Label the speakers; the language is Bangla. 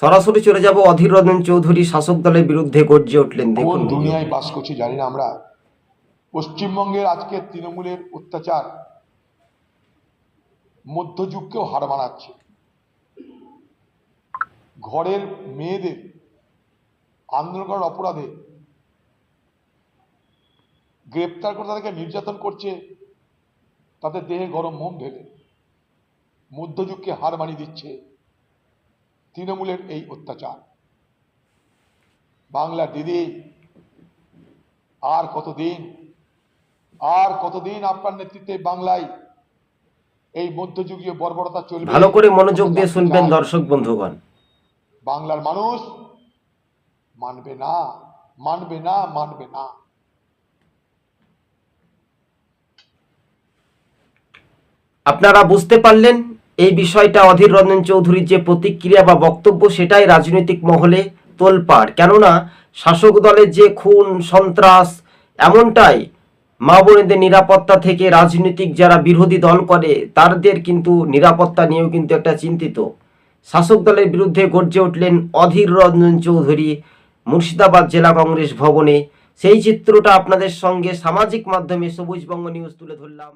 Speaker 1: সরাসরি চলে যাব অধীর রঞ্জন চৌধুরী শাসক দলের বিরুদ্ধে গর্জে উঠলেন, দেখুন।
Speaker 2: দুনিয়ায় বাস করছি জানি না আমরা। পশ্চিমবঙ্গের আজকে তৃণমূলের অত্যাচার মধ্যযুগকেও হার মানাচ্ছে। ঘরের মেয়েদের, আন্দোলন করার অপরাধে গ্রেপ্তার করে তাদেরকে নির্যাতন করছে, তাদের দেহে গরম মোম ঢেলে মধ্যযুগকে হার মানিয়ে দিচ্ছে। তৃণমূলের এই অত্যাচার। বাংলা দিদি আর কতদিন আর কতদিন আপনার নেতৃত্বে বাংলায় এই মধ্যযুগীয় বর্বরতা চলবে?
Speaker 1: ভালো করে মনোযোগ দিয়ে শুনবেন দর্শক বন্ধুগণ।
Speaker 2: বাংলার মানুষ মানবে না মানবে না মানবে না।
Speaker 1: আপনারা বুঝতে পারলেন এই বিষয়টা অধীর রঞ্জন চৌধুরীর যে প্রতিক্রিয়া বা বক্তব্য সেটাই রাজনৈতিক মহলে তোলপাড়। কেননা শাসক দলের যে খুন, সন্ত্রাস, এমনটাই মা বোনেদের নিরাপত্তা থেকে রাজনৈতিক যারা বিরোধী দল করে, তাদের কিন্তু নিরাপত্তা নিয়েও কিন্তু একটা চিন্তিত। শাসক দলের বিরুদ্ধে গর্জে উঠলেন অধীর রঞ্জন চৌধুরী মুর্শিদাবাদ জেলা কংগ্রেস ভবনে। সেই চিত্রটা আপনাদের সঙ্গে সামাজিক মাধ্যমে সবুজবঙ্গ নিউজ তুলে ধরলাম।